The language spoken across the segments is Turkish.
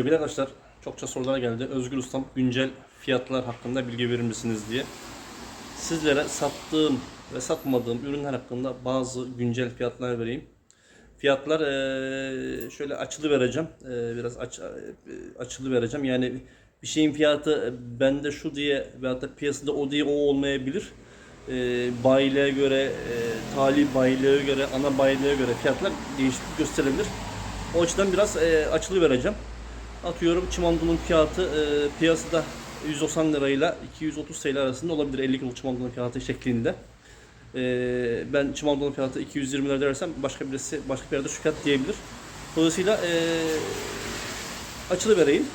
Sevgili arkadaşlar, çokça sorular geldi. Özgür Ustam güncel fiyatlar hakkında bilgi verir misiniz diye. Sizlere sattığım ve satmadığım ürünler hakkında bazı güncel fiyatlar vereyim. Fiyatlar şöyle açılı vereceğim. Biraz aç, açılı vereceğim. Yani bir şeyin fiyatı bende şu diye veyahut da piyasada o diye o olmayabilir. Bayiliğe göre, tali bayiliğe göre, ana bayiliğe göre fiyatlar değişiklik gösterebilir. O açıdan biraz açılı vereceğim. Atıyorum çimandonun fiyatı eee, piyasada 190 lirayla 230 TL arasında olabilir 50 kilo çimandonun fiyatı şeklinde. Eee, ben çimandonun fiyatı 220 lira dersem başka birisi başka bir yerde şu fiyat diyebilir. Dolayısıyla eee açılı vereyim.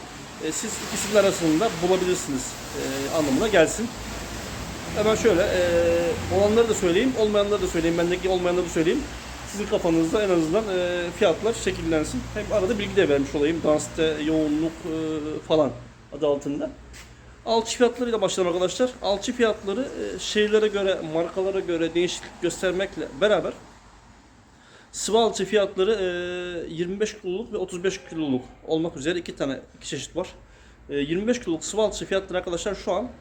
Eee, siz ikisinin arasında bulabilirsiniz eee, anlamına gelsin. Hemen şöyle eee, olanları da söyleyeyim, olmayanları da söyleyeyim. Bendeki olmayanları da söyleyeyim. Sizin kafanızda en azından eee, fiyatlar şekillensin. Hem arada bilgi de vermiş olayım. Danste yoğunluk eee, falan adı altında. Alçı fiyatlarıyla başlayalım arkadaşlar. Alçı fiyatları eee, şeylere göre, markalara göre değişiklik göstermekle beraber sıvı alçı fiyatları eee, 25 kiloluk ve 35 kiloluk olmak üzere iki tane iki çeşit var. Eee, 25 kiloluk sıvı alçı fiyatları arkadaşlar şu an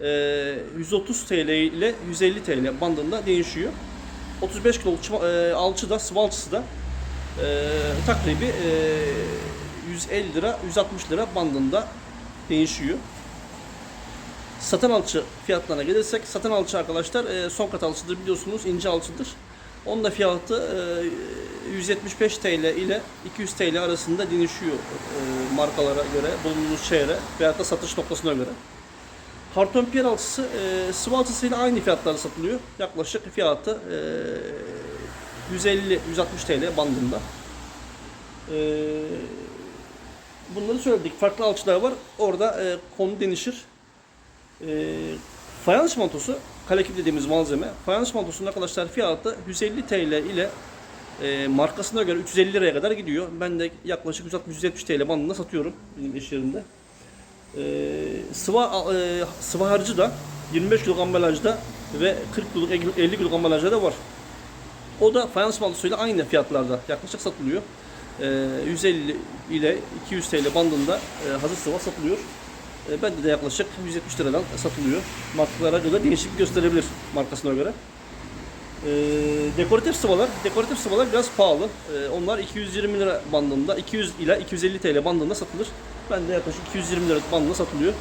eee, 130 TL ile 150 TL bandında değişiyor. 35 kiloluk çıma- eee, alçı da sıvı alçısı da eee takribi eee, 150 lira 160 lira bandında değişiyor. Satan alçı fiyatlarına gelirsek satan alçı arkadaşlar eee, son kat alçıdır biliyorsunuz ince alçıdır. Onun da fiyatı eee, 175 TL ile 200 TL arasında değişiyor eee, markalara göre, bulunduğunuz şehre veyahut da satış noktasına göre. Karton piyer alçısı eee sıvı aynı fiyatlarda satılıyor. Yaklaşık fiyatı eee 150-160 TL bandında. Eee bunları söyledik. Farklı alçılar var. Orada eee, konu denişir. Eee fayans mantosu, kalekip dediğimiz malzeme. Fayans mantosunun arkadaşlar fiyatı 150 TL ile eee, markasına göre 350 liraya kadar gidiyor. Ben de yaklaşık 160-170 TL bandında satıyorum benim iş yerimde. Ee, sıva e, sıva harcı da 25 kilo ambalajda ve 40 kilo 50 kilo ambalajda da var. O da fayans mantosuyla aynı fiyatlarda yaklaşık satılıyor. Ee, 150 ile 200 TL bandında e, hazır sıva satılıyor. E, bende de yaklaşık 170 liradan satılıyor. Markalara göre değişik gösterebilir markasına göre. E, dekoratif sıvalar, dekoratif sıvalar biraz pahalı. E, onlar 220 lira bandında, 200 ile 250 TL bandında satılır. Ben de yaklaşık 220 lira bandında satılıyor.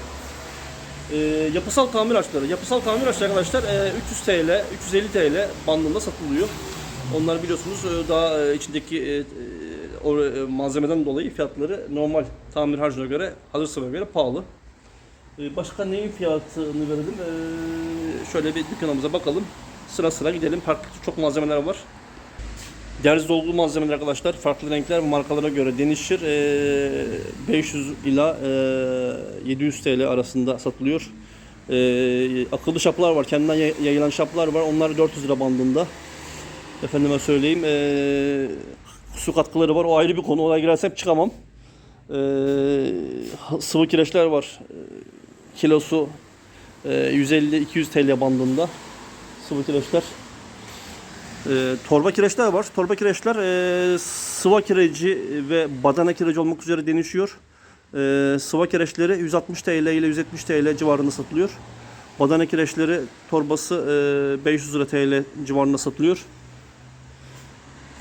E, yapısal tamir araçları, yapısal tamir araçları arkadaşlar e, 300 TL, 350 TL bandında satılıyor. Onlar biliyorsunuz e, daha e, içindeki e, e, o e, malzemeden dolayı fiyatları normal tamir harcına göre, hazır sıvaya göre pahalı. E, Başka neyin fiyatını verelim? E, Şöyle bir dükkanımıza bakalım. Sıra sıra gidelim. Farklı çok malzemeler var. Derz dolgu malzemeler arkadaşlar farklı renkler ve markalara göre değişir. E, 500 ila e, 700 TL arasında satılıyor. E, akıllı şaplar var. Kendinden yay- yayılan şaplar var. Onlar 400 lira bandında. Efendime söyleyeyim. E, su katkıları var. O ayrı bir konu. Oraya girersem çıkamam. E, sıvı kireçler var. E, kilosu e, 150-200 TL bandında. Sıvı kireçler. E, torba kireçler var. Torba kireçler e, sıva kireci ve badana kireci olmak üzere değişiyor. E, sıva kireçleri 160 TL ile 170 TL civarında satılıyor. Badana kireçleri torbası e, 500 lira TL civarında satılıyor.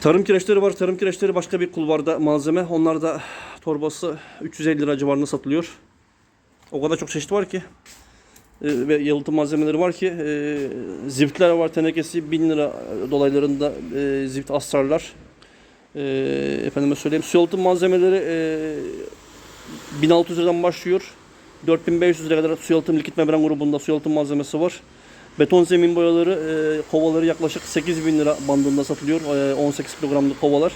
Tarım kireçleri var. Tarım kireçleri başka bir kulvarda malzeme. Onlar da torbası 350 lira civarında satılıyor. O kadar çok çeşit var ki. E, ve yalıtım malzemeleri var ki e, ziftler var tenekesi 1000 lira dolaylarında e, zift astarlar. E, efendime söyleyeyim su yalıtım malzemeleri e, 1600 liradan başlıyor. 4500 liraya kadar su yalıtım likit membran grubunda su yalıtım malzemesi var. Beton zemin boyaları e, kovaları yaklaşık 8000 lira bandında satılıyor. E, 18 kilogramlık kovalar.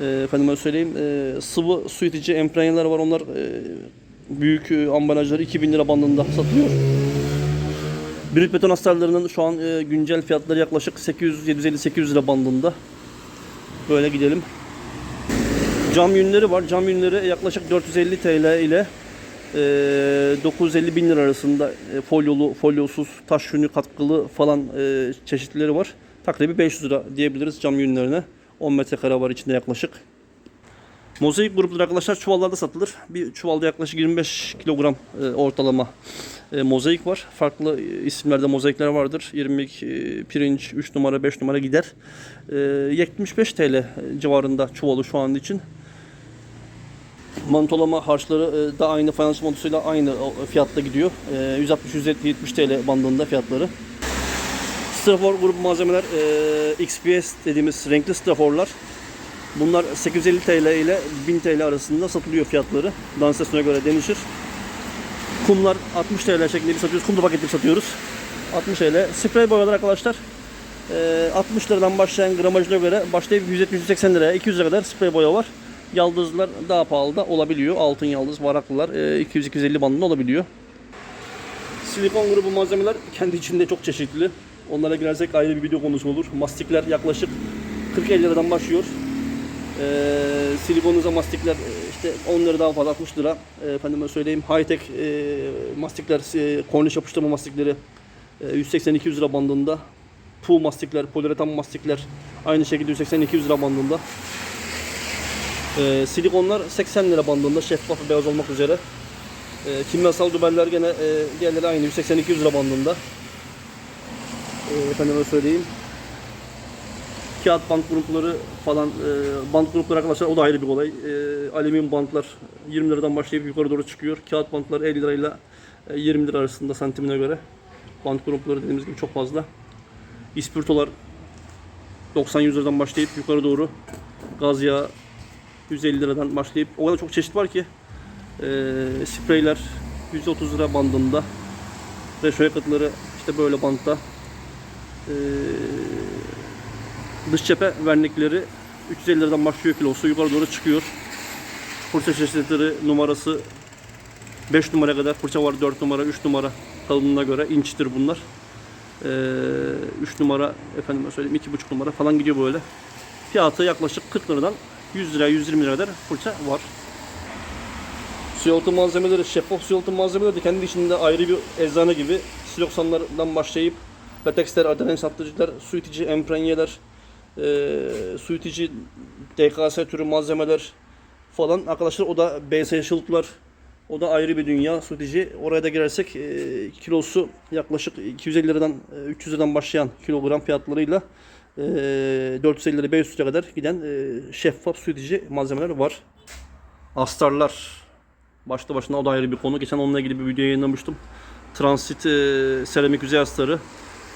E, efendime söyleyeyim e, sıvı su itici emprenyeler var. Onlar e, büyük e, ambalajları 2000 lira bandında satılıyor. Brüt beton astarlarının şu an e, güncel fiyatları yaklaşık 800 750 800 lira bandında. Böyle gidelim. Cam yünleri var. Cam yünleri yaklaşık 450 TL ile e, 950 bin lira arasında e, folyolu, folyosuz, taş yünü katkılı falan e, çeşitleri var. Takribi 500 lira diyebiliriz cam yünlerine. 10 metrekare var içinde yaklaşık. Mozaik grupları arkadaşlar çuvallarda satılır. Bir çuvalda yaklaşık 25 kilogram e, ortalama e, mozaik var. Farklı e, isimlerde mozaikler vardır. 20 e, pirinç, 3 numara, 5 numara gider. E, 75 TL civarında çuvalı şu an için. Mantolama harçları e, da aynı fayans mantosuyla aynı fiyatta gidiyor. E, 160-170 TL bandında fiyatları. Strafor grubu malzemeler e, XPS dediğimiz renkli straforlar. Bunlar 850 TL ile 1000 TL arasında satılıyor fiyatları. Dansesine göre değişir. Kumlar 60 TL şeklinde bir satıyoruz. Kumlu paketli satıyoruz. 60 TL. Sprey boyalar arkadaşlar. e, 60 liradan başlayan gramajına göre başlayıp 170-180 liraya 200 lira kadar sprey boya var. Yaldızlar daha pahalı da olabiliyor. Altın yaldız, varaklılar e, 200-250 bandında olabiliyor. Silikon grubu malzemeler kendi içinde çok çeşitli. Onlara girersek ayrı bir video konusu olur. Mastikler yaklaşık 40-50 liradan başlıyor. Ee, silikonuza mastikler e, işte 10 liradan fazla 60 lira. Ee, efendime söyleyeyim high tech e, mastikler, e, korniş yapıştırma mastikleri e, 180-200 lira bandında. Pu mastikler, poliuretan mastikler aynı şekilde 180-200 lira bandında. Ee, silikonlar 80 lira bandında şeffaf ve beyaz olmak üzere. E, kimyasal dübeller gene e, diğerleri aynı 180-200 lira bandında. E, efendime söyleyeyim. Kağıt bant grupları falan e, bant grupları arkadaşlar o da ayrı bir olay. E, alüminyum bantlar 20 liradan başlayıp yukarı doğru çıkıyor. Kağıt bantlar 50 lirayla e, 20 lira arasında santimine göre. Bant grupları dediğimiz gibi çok fazla. İspirtolar 90-100 liradan başlayıp yukarı doğru gaz yağı 150 liradan başlayıp o kadar çok çeşit var ki e, spreyler 130 lira bandında reşo yakıtları işte böyle bantta e, dış cephe vernikleri 350 liradan başlıyor kilosu yukarı doğru çıkıyor. Fırça çeşitleri numarası 5 numara kadar. Fırça var 4 numara 3 numara kalınlığına göre inçtir bunlar. E, 3 numara efendime söyleyeyim 2,5 numara falan gidiyor böyle. Fiyatı yaklaşık 40 liradan 100 lira 120 lira kadar fırça var. Su yalıtım malzemeleri, şeffaf su yalıtım malzemeleri de kendi içinde ayrı bir eczane gibi. Siloksanlardan başlayıp lateksler, adrenalin satıcılar, su itici emprenyeler, e, su itici DKS türü malzemeler falan arkadaşlar o da BS şıltlar o da ayrı bir dünya su itici. Oraya da girersek e, kilosu yaklaşık 250 liradan e, 300 liradan başlayan kilogram fiyatlarıyla e, 450 lira 500 lira kadar giden e, şeffaf su itici malzemeler var. Astarlar başta başına o da ayrı bir konu. Geçen onunla ilgili bir video yayınlamıştım. Transit e, seramik yüzey astarı.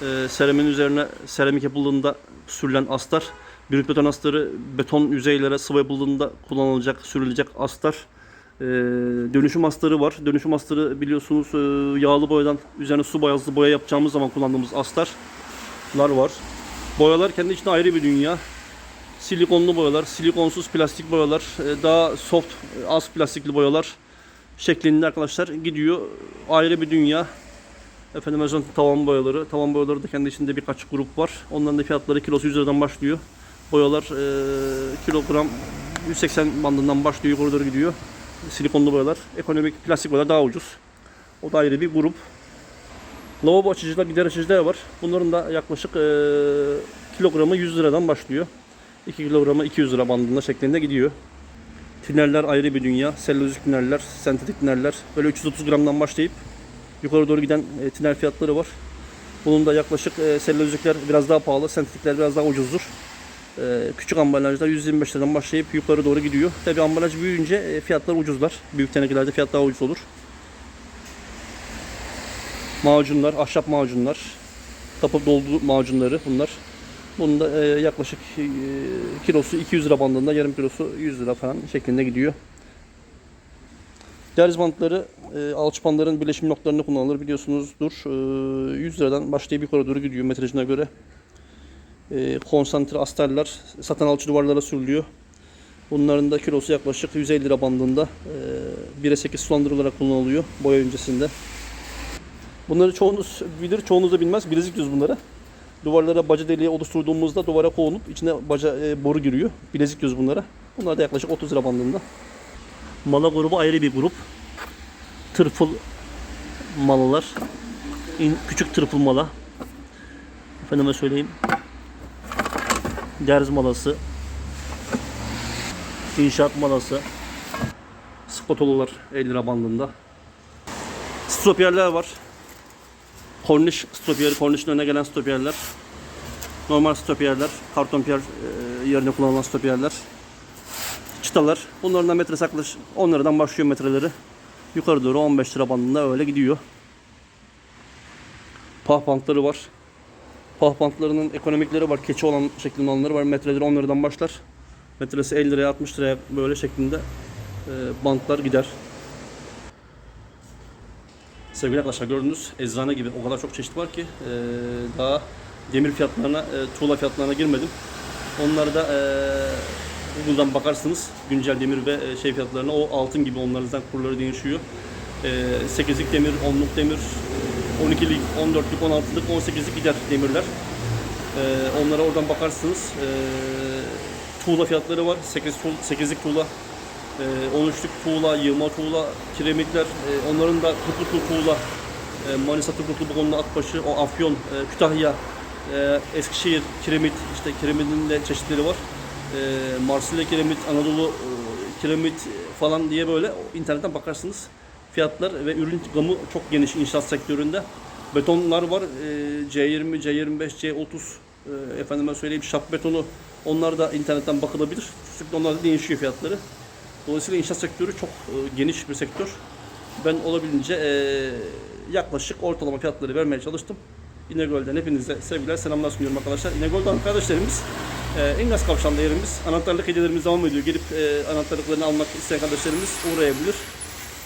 E, seramin üzerine seramik yapıldığında sürülen astar. Brüt beton astarı beton yüzeylere sıvı yapıldığında kullanılacak, sürülecek astar. E, dönüşüm astarı var. Dönüşüm astarı biliyorsunuz e, yağlı boyadan üzerine su beyazlı boya yapacağımız zaman kullandığımız astarlar var. Boyalar kendi içinde ayrı bir dünya silikonlu boyalar, silikonsuz plastik boyalar, e, daha soft, e, az plastikli boyalar şeklinde arkadaşlar gidiyor. Ayrı bir dünya. Efendim mesela tavan boyaları. Tavan boyaları da kendi içinde birkaç grup var. Onların da fiyatları kilosu 100 liradan başlıyor. Boyalar e, kilogram 180 bandından başlıyor yukarı doğru gidiyor. Silikonlu boyalar. Ekonomik plastik boyalar daha ucuz. O da ayrı bir grup. Lavabo açıcılar, gider açıcılar var. Bunların da yaklaşık e, kilogramı 100 liradan başlıyor. 2 kilograma 200 lira bandında şeklinde gidiyor. Tüneller ayrı bir dünya. Selülozik tüneller, sentetik tüneller. Böyle 330 gramdan başlayıp yukarı doğru giden e, tünel fiyatları var. Bunun da yaklaşık e, selülozikler biraz daha pahalı, sentetikler biraz daha ucuzdur. E, küçük ambalajlar 125 liradan başlayıp yukarı doğru gidiyor. Tabi ambalaj büyüyünce e, fiyatlar ucuzlar. Büyük tenekelerde fiyat daha ucuz olur. Macunlar, ahşap macunlar, kapı doldu macunları bunlar. Bunun da e, yaklaşık e, kilosu 200 lira bandında, yarım kilosu 100 lira falan şeklinde gidiyor. Derz bantları e, alçıpanların birleşim noktalarında kullanılır biliyorsunuzdur. E, 100 liradan başlayıp yukarı doğru gidiyor metrajına göre. E, konsantre astarlar satan alçı duvarlara sürülüyor. Bunların da kilosu yaklaşık 150 lira bandında. E, 1'e 8 sulandırılarak kullanılıyor boya öncesinde. Bunları çoğunuz bilir, çoğunuz da bilmez. Bilezik diyoruz bunlara. Duvarlara baca deliği oluşturduğumuzda duvara konup içine baca e, boru giriyor. Bilezik diyoruz bunlara. Bunlar da yaklaşık 30 lira bandında. Mala grubu ayrı bir grup. Tırfıl malılar. İn- küçük tırfıl mala. Efendime söyleyeyim. Derz malası. İnşaat malası. Spotolular 50 lira bandında. Stropiyerler var. Korniş stropiyeri, kornişin önüne gelen stropiyerler. Normal stopiyerler, karton piyer e, yerine kullanılan stopiyerler. Çıtalar. Bunların da metresi yaklaşık 10 liradan başlıyor metreleri. Yukarı doğru 15 lira bandında öyle gidiyor. Pah bantları var. Pah bantlarının ekonomikleri var. Keçi olan şeklinde olanları var. Metreleri 10 liradan başlar. Metresi 50 liraya 60 liraya böyle şeklinde e, bantlar gider. Sevgili arkadaşlar gördüğünüz eczane gibi o kadar çok çeşit var ki e, daha demir fiyatlarına, e, tuğla fiyatlarına girmedim. Onları da Google'dan bakarsınız güncel demir ve e, şey fiyatlarına o altın gibi onlardan kurları değişiyor. E, 8'lik demir, 10'luk demir, 12'lik, 14'lük, 16'lık, 18'lik gider demirler. E, onlara oradan bakarsınız. E, tuğla fiyatları var. 8 tuğ- 8'lik tuğla e, 13'lük tuğla, yığma tuğla, kiremitler, e, onların da Turgutlu tuğla, e, Manisa Turgutlu bu konuda Akbaşı, o Afyon, e, Kütahya, e, Eskişehir kiremit, işte kiremitin de çeşitleri var. E, Marsilya kiremit, Anadolu e, kiremit falan diye böyle internetten bakarsınız. Fiyatlar ve ürün gamı çok geniş inşaat sektöründe. Betonlar var. E, C20, C25, C30 e, efendime söyleyeyim şap betonu. Onlar da internetten bakılabilir. Çünkü onlar da değişiyor fiyatları. Dolayısıyla inşaat sektörü çok e, geniş bir sektör. Ben olabildiğince yaklaşık ortalama fiyatları vermeye çalıştım. İnegöl'den hepinize sevgiler, selamlar sunuyorum arkadaşlar. İnegöl'den kardeşlerimiz, e, İngaz Kavşağı'nda yerimiz. Anahtarlık hediyelerimiz devam ediyor. Gelip e, anahtarlıklarını almak isteyen kardeşlerimiz uğrayabilir.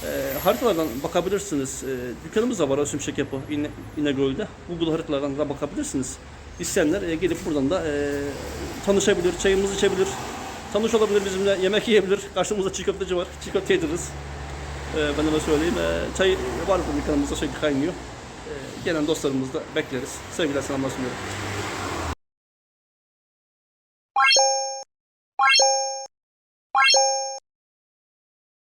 E, haritalardan bakabilirsiniz. E, dükkanımız da var Özüm Şek Yapı İne, İnegöl'de. Google haritalardan da bakabilirsiniz. İsteyenler e, gelip buradan da e, tanışabilir, çayımızı içebilir. Tanış olabilir bizimle, yemek yiyebilir. Karşımızda çiğ köfteci var. Çiğ köfte yediririz. E, ben de söyleyeyim. E, çay var dükkanımızda sürekli kaynıyor. E, gelen dostlarımızı da bekleriz. Sevgiler selamlar sunuyorum.